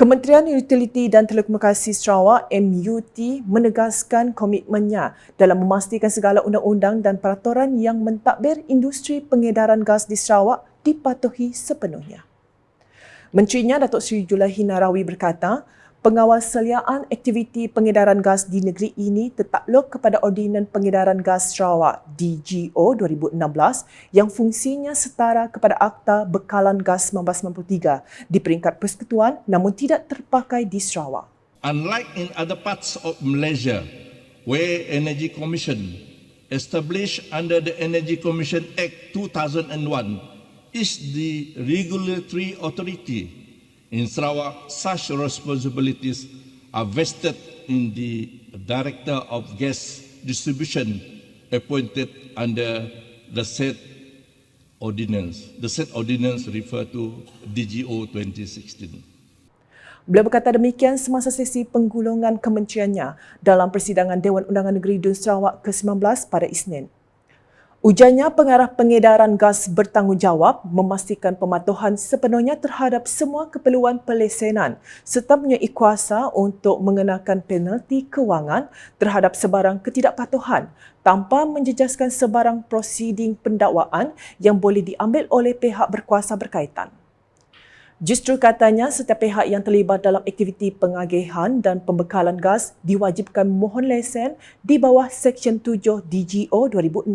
Kementerian Utiliti dan Telekomunikasi Sarawak MUT menegaskan komitmennya dalam memastikan segala undang-undang dan peraturan yang mentadbir industri pengedaran gas di Sarawak dipatuhi sepenuhnya. Menterinya Datuk Seri Julahi Narawi berkata, Pengawasaliaan aktiviti pengedaran gas di negeri ini tertakluk kepada Ordinan Pengedaran Gas Sarawak DGO 2016 yang fungsinya setara kepada Akta Bekalan Gas 1993 di peringkat persekutuan namun tidak terpakai di Sarawak. Unlike in other parts of Malaysia, where Energy Commission, established under the Energy Commission Act 2001, is the regulatory authority in Sarawak, such responsibilities are vested in the Director of Gas Distribution appointed under the said ordinance. The said ordinance refer to DGO 2016. Beliau berkata demikian semasa sesi penggulungan kementeriannya dalam persidangan Dewan Undangan Negeri Dun Sarawak ke-19 pada Isnin. Ujarnya pengarah pengedaran gas bertanggungjawab memastikan pematuhan sepenuhnya terhadap semua keperluan pelesenan serta mempunyai kuasa untuk mengenakan penalti kewangan terhadap sebarang ketidakpatuhan tanpa menjejaskan sebarang prosiding pendakwaan yang boleh diambil oleh pihak berkuasa berkaitan. Justru katanya setiap pihak yang terlibat dalam aktiviti pengagihan dan pembekalan gas diwajibkan mohon lesen di bawah Seksyen 7 DGO 2016.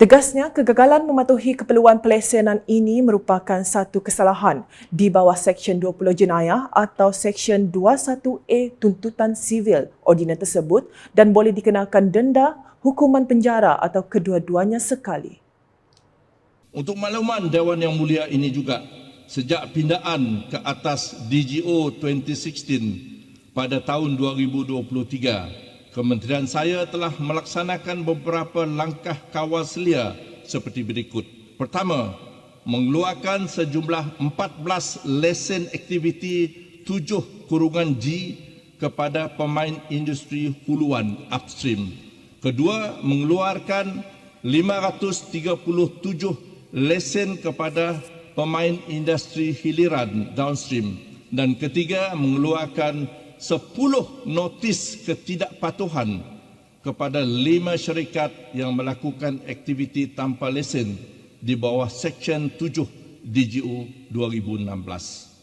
Tegasnya, kegagalan mematuhi keperluan pelesenan ini merupakan satu kesalahan di bawah Seksyen 20 Jenayah atau Seksyen 21A Tuntutan Sivil ordinan tersebut dan boleh dikenakan denda, hukuman penjara atau kedua-duanya sekali. Untuk makluman Dewan Yang Mulia ini juga, sejak pindaan ke atas DGO 2016 pada tahun 2023, Kementerian saya telah melaksanakan beberapa langkah kawal selia seperti berikut. Pertama, mengeluarkan sejumlah 14 lesen aktiviti 7 kurungan G kepada pemain industri huluan upstream. Kedua, mengeluarkan 537 lesen kepada pemain industri hiliran downstream. Dan ketiga, mengeluarkan 10 notis ketidakpatuhan kepada lima syarikat yang melakukan aktiviti tanpa lesen di bawah Seksyen 7 DGU 2016.